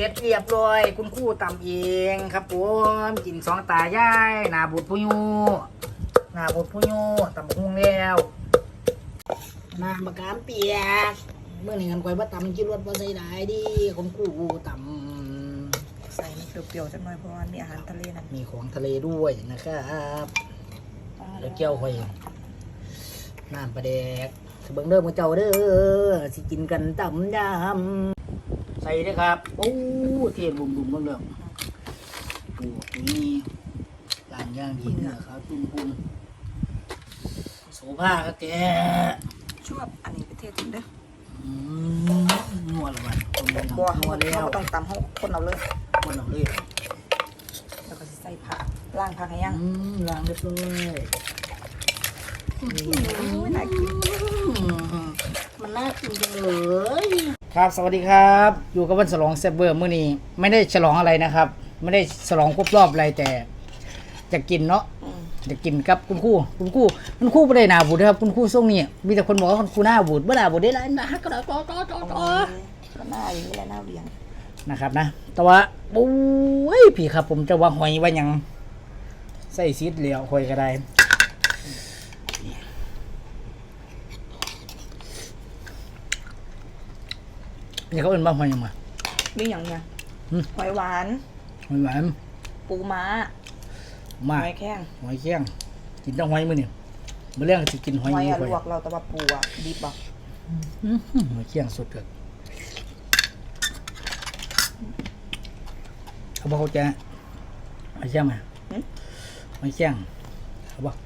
สร็จเรียบร้อย คุณครู่ตำเองครับผมกินสองตายายหนาบุตรผู้ยูหนาบุตรผู้ยูตำหุงแล้วน้ำมะขามเปียกเมื่อนี้กันคอยว่าตำจิรวดว่าใส่ได้ดีคุณครู่ตำใส่มันเปรี้ยวๆจังหน่อยเพราะว่ามีอาหารทะเลนั่นมีของทะเลด้วยนะครับแล้วเจียวหอยน้ำปลาแดกสเบิงเด้อมือเจ้าเด้อสิกินกันตำยำใส่เด้อครับ โอ้เทียนบุ่มบุ่มๆเบิ่งเด้อโอ้นี่ร้านย่างดีนะครับปุ้มปุ้มๆโสภาครับแกชอบอันนี้ประเทศจริงเด้ออืมนัวละมันคนนับัววเขานัวแล้วเขาต้องตำเขาคนเอาเลยคนเอาเลยแล้วก็สิใส่ผักล่างผักให้ยังอืมล้างเรียบร้อยอุ้ยน่ากินมันน่ากินจังเลย ครับสวัสดีครับ อยู่กับวันฉลองเซฟเบอร์มื้อนี้ไม่ได้ฉลองอะไรนะครับ ไม่ได้ฉลองครบรอบอะไรแต่จะกินเนาะอืมจะกินกับคุณครูคุณครูคุณครูไม่ได้หนาบูดนะครับคุณครูส่งนี่มีแต่คนบอกว่าคุณครูหน้าบูดเมื่อหน้าบูดได้แล้วนะก็ได้ก็ก็ก็ก็ก็หน้าอย่างนี้แหละหน้าเบียงนะครับนะ แต่ว่าโอ้ยพี่ครับผมจะว่าหอยว่าหยังใส่ซีดเหลียวหอยก็ได้ นี่เขาเป็นบ้าหอยหยังมามีอย่างเนี้ยอืมหอยหวานหอยหวานปูม้ามาหอยแข้งหอยแข้งกินต้องหอยมือนี่เมื่อเรื่องจะกินหอยหอยยี่อะหลอยวกเราแต่ว่าปูอะดิบอะอื้อหือหอยแข้งสดเกิดเขาบอกเขาจะหอยแข้งไหมหอยแข้งเขาบอก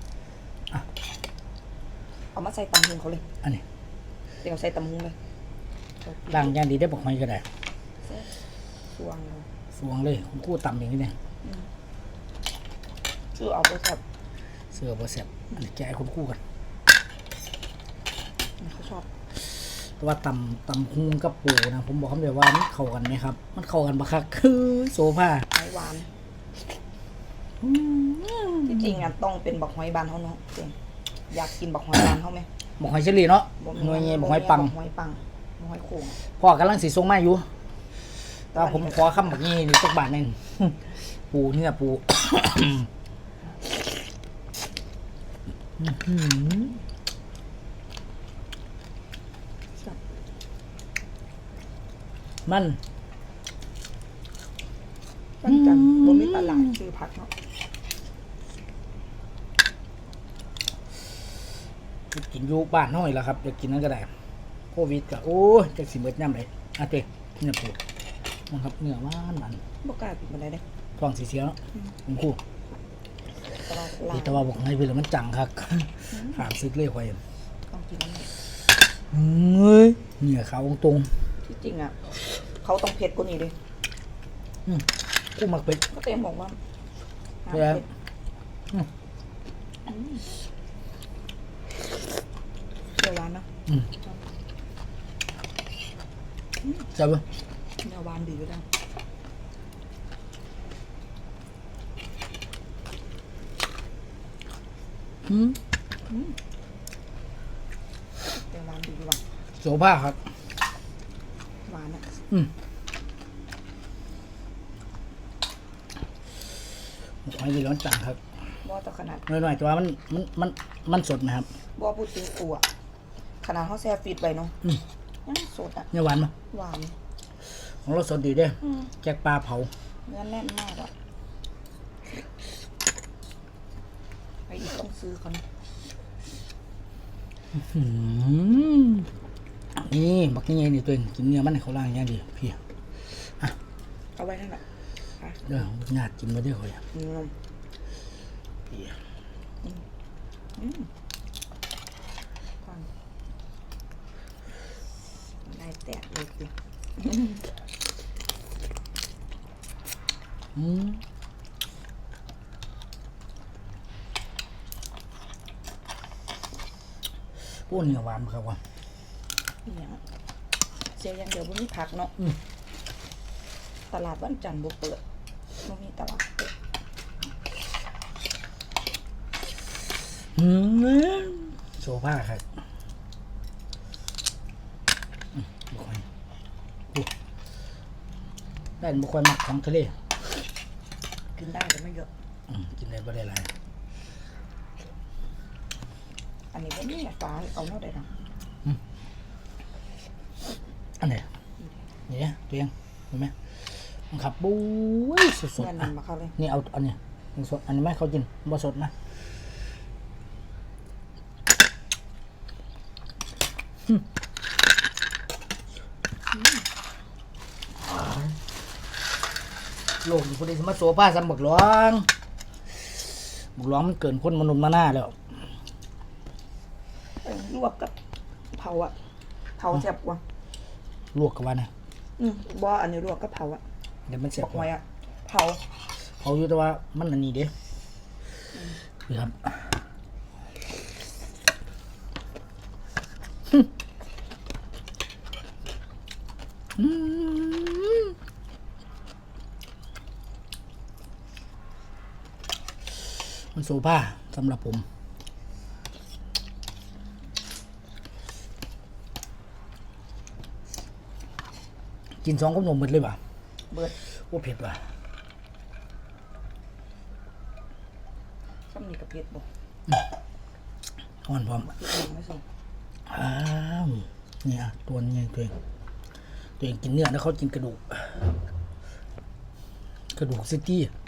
เอามาใส่ตำหุงเขาเลยอันนี้เดี๋ยวใส่ตำหุงเลย ล้างอย่างดีได้บอกหอยก็ได้สวงเลยสวงเลยคุณครู่ต่ำอย่างนี้เนี่ยชื่อเอาไปแบบเสือบ่แซ่บอันนี้แกะให้คุณครู่กันเขาชอบแต่ว่าตำตำหุงกับปูนะ ผมบอกคำเดียวว่ามันเข้ากันไหมครับ มันเข้ากันปะครับคือโซฟาหอยหวานที่จริงอะต้องเป็นบักหอยบานเขาเนาะเจ๋งอยากกินบักหอยบานเขาไหมบอกหอยเฉลี่ยเนาะบ่มีหน่วยเงี้ยบ่บอกมีหอยปังหอยปัง บ่หอยโข่งพ่อกำลังสีทรงมาอยู่แต่ว่าผมขอคำแบบนี้นี่สักบาทหนึ่ง ปูเนื้อปู อื้อหือมัน มันจันทร์อืมบ่มีตลาดซื้อผักเนาะกินอยู่บ้านน้อยแล้วครับจะกินนั่นก็ได้ โควิดก็โอ้ยจะสิเบิดย่ำเลยอะเต้เนื้อปูนะครับเนื้อหวานมันบ่กล้ากินบ่ได้เด้ท้องสีเสียเนาะผมคู่แต่ว่าลาดีแต่ว่าบอกให้ไปเลยมันจังครับหามซึกเลยคอยต้องกินอันนี้เฮ้ยเหนียขาวตรงที่จริงอะ เขาต้องเผ็ดกว่านี้เด้ๆอืมกูมักเป็ด ก็เต็มบอกว่าเผ็ด อืมอืมเดี๋ยวหวานนะอืม จับปะเนื้อหวานดีอยู่แล้วอืมเดี๋ยวหวานดีอยู่ว่ะโสภาครับ หวานอะอืมหอยไปร้อนจังครับบ่ต่อขนาดหน่อยๆแต่ว่ามันมันมันมันสดไหมครับบ่พูดถึงปูอะขนาดเขาแช่ฟิตไว้เนาะอืม ยังสดอะ เนื้อหวานมั้ยหวานของเราสดดีเด้ออืมแจกปลาเผา เนื้อแน่นมากอะไปอีกต้องซื้อเขานะอืมนี่บักนี่นี่ตัวเองกินเนื้อมันให้เขาล่างอย่างดีพี่เอาไว้นั่นแหละค่ะเด้อญาติกินมาได้อคอยอืมพี่อืมฟังได้แตกเลยคื ออืมโอ้เนื้อหวานครับว่ะนี่ยังเสียอย่างเดียวบ่มีผักเนาะอืมตลาดวันจันทร์บ่เปิดบ่มีตลาดเปิดอืมโซฟาครับอืมบอกให้โอ้ ได้บ่ค่อยมักของทะเลกินได้แต่ไม่เยอะ อืมกินได้บ่ได้หลายอันนี้ก็มีฟ้าเอาเท่าใดนะอันไหนเนี่ยตัวเองเห็นไหมมันขับบุ้ยสดเงินๆมัอะนมาเข้าเลยนี่เอาอันนี้มันสดอันนี้ไม่เขากินบ่สดนะ อืมโลกคนนี้สมาโซผ้าสำบักหลวงบักหลวงมันเกินคนมนุษย์มาหน้าแล้วเอ้ยลวกกับเผาอะเผาแซ่บกว่าลวกกับว่านะอืมบ่อันนี้ลวกกับเผาอะเดี๋ยวมันเสียบบอกกหว่าอยอะเผาเขาอยู่แต่ว่ามันอันนี้เด้นี่ครับอืมมัน โซฟาสำหรับผม กินสองกับนมหมดเลยป่ะเบิดโอ้เผ็ดว่ะซ้ำนี่กับเผ็ดบ่อ่อนพร้อมเผ็ดยังไม่ส่งอ้าวเนี่ยตัวนี้ตัวเองตัวเองกินเนื้อแล้วเขากินกระดูก กระดูกซิตี้อื้อหือ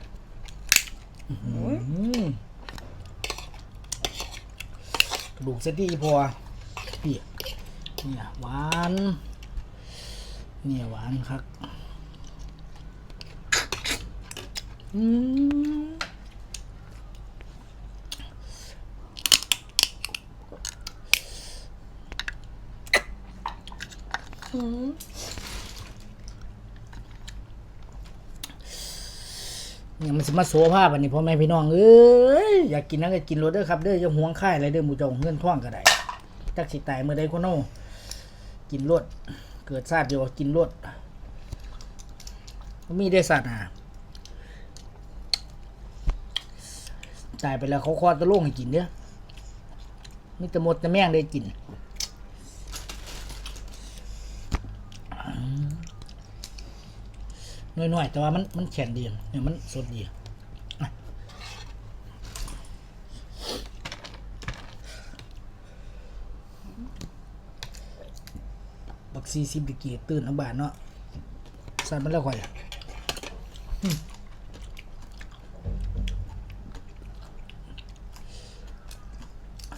กระดูกเซตี้พอพี่เนี่ยหวาน เนี่ยหวานครับอืมเนี่ ยมันสิมาโซภาพอันนี้พ่อแม่พี่น้องเอ้ยอยากกินนั่นก็กินรถเด้อครับเด้อจะห่วงค่ายอะไรเด้อหมูเจงเงินท่องก็ได้จักสิตายเมื่อใดก็โน่กินรถเกิดชาติเดียวก็กินรถมันมีได้สัตว์อะตายไปแล้วเขาคลอดตะลุงให้กินเด้อมีแต่หมดแต่แม่งได้กิน น้อยๆ แต่ว่ามันมันแข็งดีเนี่ยมันสดดีอะบักซีซิบดิกีตื่นอับบานเนาะสั่นมันแล้วค่อยอะอืม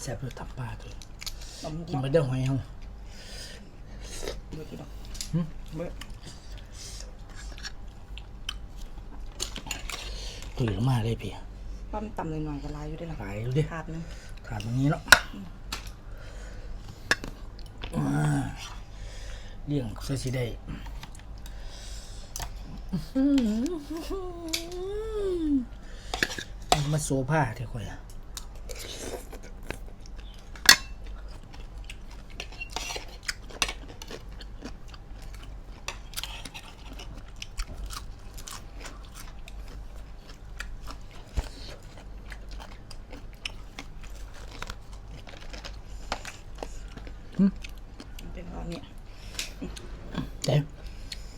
แซ่บเลยทับปลาตัวตำกินมาเด้อหอยเฮาเบิดกี่ดอกหึเบิดตื่นมาเลยพี่ปั้มตำหน่อยๆก็ลายอยู่ได้ละหลายดูดิถาดหนึงถาดตรงนี้เนาะอ่าเลี้ยงใส่สีได้เอามาโซผ้าเถอะค่อยอะ嗯มันเป็นตอนนี้ เดี๋ยว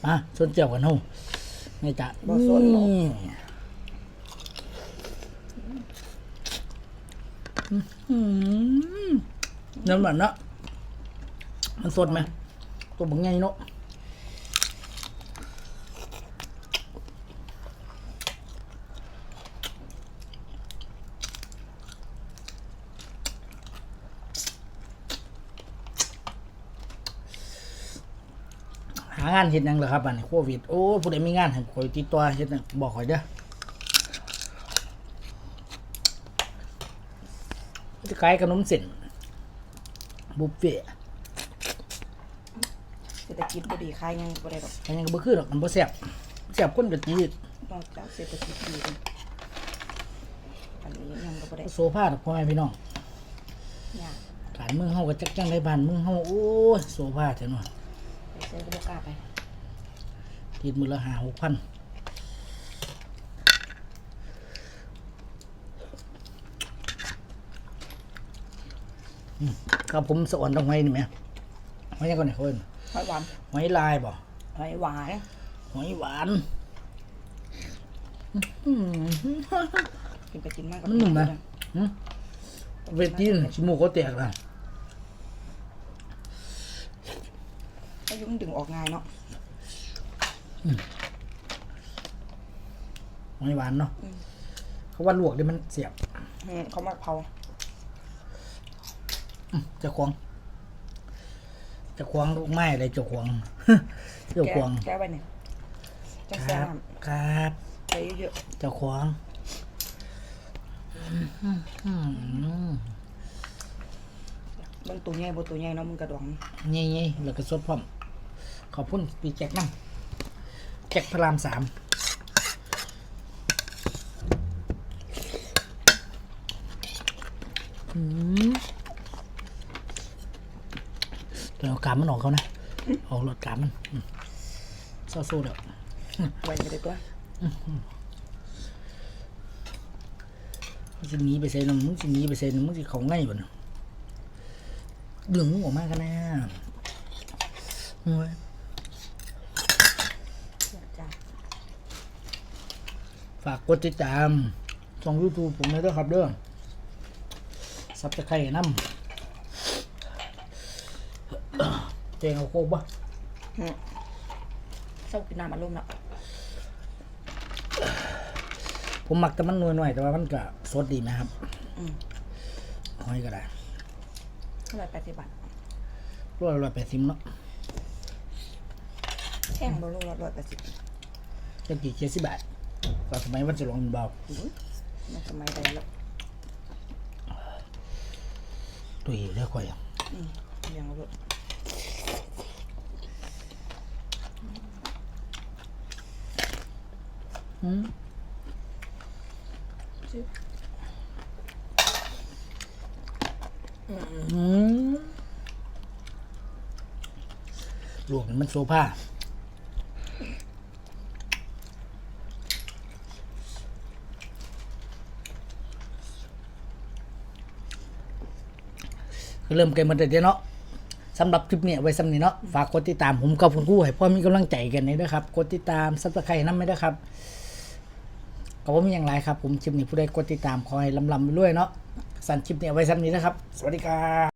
มาส่วนเจียวกันเฮาไม่จ้ะบ่สนหรอก นี่อืมนั่นมันเนาะมันสดไหมตัวบังไงเนาะหางานเห็นยังเหรอครับอันนี้โควิด โอ้ผู้ใดมีงานให้คอยติดต่อเฮ็ดหยังบอกคอยเด้อจะขายขนมเส้นบุฟเฟ่ต์เศรษฐกิจบ่ดีขายยังบ่ได้ดอกอันยังก็บ่คือหรอกมันบ่แซ่บแซ่บคนก็จืดนอกจากเศรษฐกิจดีกันอันนี้ยังก็บ่ได้โซฟาดอกพ่อแม่พี่น้องยากการเมืองเฮาก็จักจังได้บ้านเมืองเฮาโอ้ยโซฟาเถอะเนาะไป เซอร์ก็บ่กล้าไปติดมือละ5 6,000อืมครับผมสะอ่อนตรงไห้นี่แหมไว้ยังก่อนนี่เพิ่นหอยหวานไว้ลายบ่หอยหวานอหอยหวานอื้อหือกินไปกินมากมันหนุ่มนะหืมเวทีนชิมูกเขาแตกละ ถ้า ยุ่งดึงออกง่ายเนาะหอยหวานเนาะเขาว่าลวกเดี๋ยวมันเสียบอืมเขามาเผาอื้อเจะควงเจะควงลูกไม้อะไรเจะควงเจะแก้ควงแก้ไว้เนี่ยจะคแซ่รับน้ครับำใส่เยอะเจะควงอืมๆเบิ่งตัวใหญ่บ่ตัวใหญ่เนาะมึงกระดองนี่นี่แล้วก็สดพร้อม ขอบคุณปีแจ็คนั่งแจ็คพระรามสามอืมเดี๋ยวเอากามมันออกเขานะเอารถกามมันอืมเศร้าสู้เดี๋ยวไว้ไปเลยตัวมึงจะหนีไปเซ็นมึงจะหนีไปเซ็นมึงจะเขาง่ายบ่เนอะดึงมึงออกมากันนะ โอ้ยจ้าฝากกดติดตามช่องยูทูบผมเลยด้วยครับเด้อซับจะไข่น้ำเจงเอาโคกบ่อืมเศร้ากินน้ำอารมณ์เนาะผมหมักแต่มันนวยหน่อยแต่ว่ามันก็สดดีนะครับอืมหอยก็ได้เท่าไหร่แปดสิบบาท ร้อยร้อยแปดสิบเนาะ แท่งบ่ลูกละร้อยแปดสิบจะกี่เจ็ดสิบบาทก็สมัยวันจะลองเบาในสมัยใดแล้วตุยเรียกค่อยอะอืมเลี้ยงเอาลูกอืมชื่ออืมลวกนี่มันโซฟา เริ่มเกมมันเด็ดเนาะสำหรับคลิปเนี้ไว้สำนี้เนาะฝากกดติดตามผมกับคุณกู้ให้พ่อมีกำลังใจกันนี่ด้วยครับกดติดตามซับสไครต์นั่นไม่ได้ครับก็ว่ามีอย่างไรครับ ผมคลิปนี้ผู้ใดกดติดตามคอให้ลำลำไปด้วยเนาะสั่นคลิปเนี้ไว้สำนี้นะครับ สวัสดีครับ